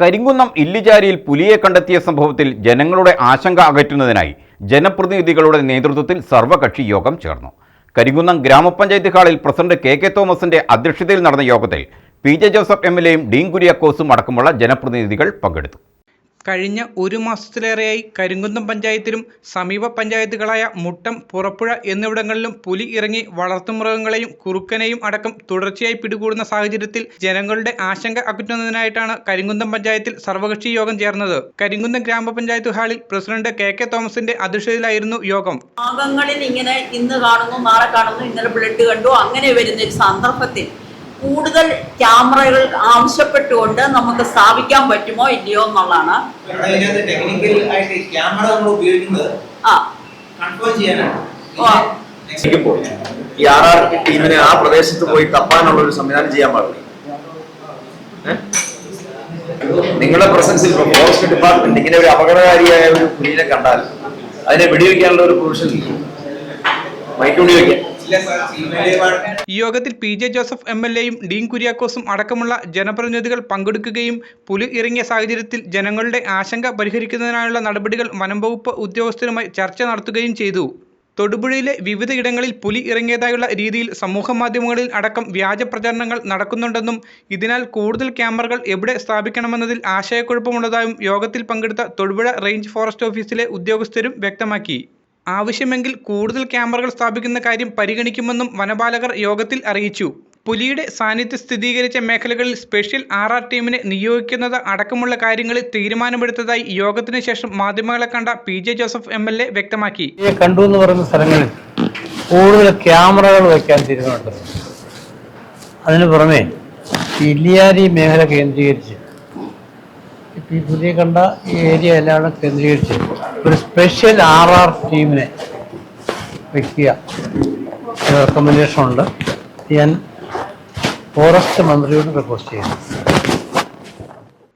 കരിങ്കുന്നം ഇല്ലിചാരിയിൽ പുലിയെ കണ്ടെത്തിയ സംഭവത്തിൽ ജനങ്ങളുടെ ആശങ്ക അകറ്റുന്നതിനായി ജനപ്രതിനിധികളുടെ നേതൃത്വത്തിൽ സർവകക്ഷി യോഗം ചേർന്നു. കരിങ്കുന്നം ഗ്രാമപഞ്ചായത്ത് ഹാളിൽ പ്രസിഡന്റ് കെ കെ തോമസിന്റെ അധ്യക്ഷതയിൽ നടന്ന യോഗത്തിൽ P J Joseph M L എയും ഡീൻ കുര്യാക്കോസും അടക്കമുള്ള ജനപ്രതിനിധികൾ പങ്കെടുത്തു. കഴിഞ്ഞ ഒരു മാസത്തിലേറെയായി കരിങ്കുന്നം പഞ്ചായത്തിലും സമീപ പഞ്ചായത്തുകളായ മുട്ടം പുറപ്പുഴ എന്നിവിടങ്ങളിലും പുലി ഇറങ്ങി വളർത്തുമൃഗങ്ങളെയും കുറുക്കനെയും അടക്കം തുടർച്ചയായി പിടികൂടുന്ന സാഹചര്യത്തിൽ ജനങ്ങളുടെ ആശങ്ക അകറ്റുന്നതിനായിട്ടാണ് കരിങ്കുന്നം പഞ്ചായത്തിൽ സർവകക്ഷി യോഗം ചേർന്നത്. കരിങ്കുന്നം ഗ്രാമപഞ്ചായത്ത് ഹാളിൽ പ്രസിഡന്റ് കെ കെ തോമസിന്റെ അധ്യക്ഷതയിലായിരുന്നു യോഗം. ഭാഗങ്ങളിൽ ഇങ്ങനെ ഇന്ന് കാണുന്നു നാളെ കാണുന്നു ഇന്നലെ ബ്ലഡ് കണ്ടു അങ്ങനെ വരുന്ന ഒരു സന്ദർഭത്തിൽ കൂടുതൽ ക്യാമറകൾ ആവശ്യപ്പെട്ടുകൊണ്ട് നമുക്ക് സ്ഥാപിക്കാൻ പറ്റുമോ ഇല്ലയോ എന്നുള്ളതാണ്. ഈ ആർ ആർ ടീമിനെ ആ പ്രദേശത്ത് പോയി തപ്പാനുള്ള ഒരു സംവിധാനം ചെയ്യാൻ പാടില്ല? നിങ്ങളുടെ പ്രസൻസിൽ ഫോറസ്റ്റ് ഡിപ്പാർട്ട്മെന്റ് ഇങ്ങനെ ഒരു അപകടകാരിയായ ഒരു പുലിനെ കണ്ടാൽ അതിനെ വെടിവെക്കാനുള്ള ഒരു പ്രൊവിഷൻ മൈക്ക് വെടിവെക്കാൻ യോഗത്തിൽ P J Joseph M L എയും ഡീൻ കുര്യാക്കോസും അടക്കമുള്ള ജനപ്രതിനിധികൾ പങ്കെടുക്കുകയും പുലി ഇറങ്ങിയ സാഹചര്യത്തിൽ ജനങ്ങളുടെ ആശങ്ക പരിഹരിക്കുന്നതിനായുള്ള നടപടികൾ വനംവകുപ്പ് ഉദ്യോഗസ്ഥരുമായി ചർച്ച നടത്തുകയും ചെയ്തു. തൊടുപുഴയിലെ വിവിധ ഇടങ്ങളിൽ പുലി ഇറങ്ങിയതായുള്ള രീതിയിൽ സമൂഹ മാധ്യമങ്ങളിൽ അടക്കം വ്യാജ പ്രചരണങ്ങൾ നടക്കുന്നുണ്ടെന്നും ഇതിനാൽ കൂടുതൽ ക്യാമറകൾ എവിടെ സ്ഥാപിക്കണമെന്നതിൽ ആശയക്കുഴപ്പമുള്ളതായും യോഗത്തിൽ പങ്കെടുത്ത തൊടുപുഴ റേഞ്ച് ഫോറസ്റ്റ് ഓഫീസിലെ ഉദ്യോഗസ്ഥരും വ്യക്തമാക്കി. ആവശ്യമെങ്കിൽ കൂടുതൽ ക്യാമറകൾ സ്ഥാപിക്കുന്ന കാര്യം പരിഗണിക്കുമെന്നും വനപാലകർ യോഗത്തിൽ അറിയിച്ചു. പുലിയുടെ സാന്നിധ്യം സ്ഥിരീകരിച്ച മേഖലകളിൽ സ്പെഷ്യൽ ആർ ആർ ടീമിനെ നിയോഗിക്കുന്നത് അടക്കമുള്ള കാര്യങ്ങളിൽ തീരുമാനമെടുത്തതായി യോഗത്തിന് ശേഷം മാധ്യമങ്ങളെ കണ്ട P J Joseph M L A വ്യക്തമാക്കി. കണ്ടു എന്ന് പറയുന്ന സ്ഥലങ്ങളിൽ കൂടുതൽ ക്യാമറകൾ വയ്ക്കാൻ തീരുമാനമുണ്ട് അതിന് പുറമെ ഇല്ലിയാരി മേഖല കേന്ദ്രീകരിച്ച് ഈ പുതിയ കണ്ട ഈ ഏരിയ എല്ലാം കേന്ദ്രീകരിച്ച് ഒരു സ്പെഷ്യൽ ആർ ആർ ടീമിനെ വയ്ക്കുക റെക്കമെൻഡേഷൻ ഉണ്ട്. ഞാൻ ഫോറസ്റ്റ് മന്ത്രിയോട് റിക്വസ്റ്റ് ചെയ്യുന്നു.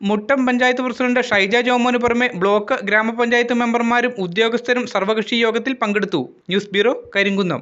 മുട്ടം പഞ്ചായത്ത് പ്രസിഡന്റ് ഷൈജ ജോമോന് പുറമെ ബ്ലോക്ക് ഗ്രാമപഞ്ചായത്ത് മെമ്പർമാരും ഉദ്യോഗസ്ഥരും സർവകക്ഷി യോഗത്തിൽ പങ്കെടുത്തു. News bureau Karimkunnam.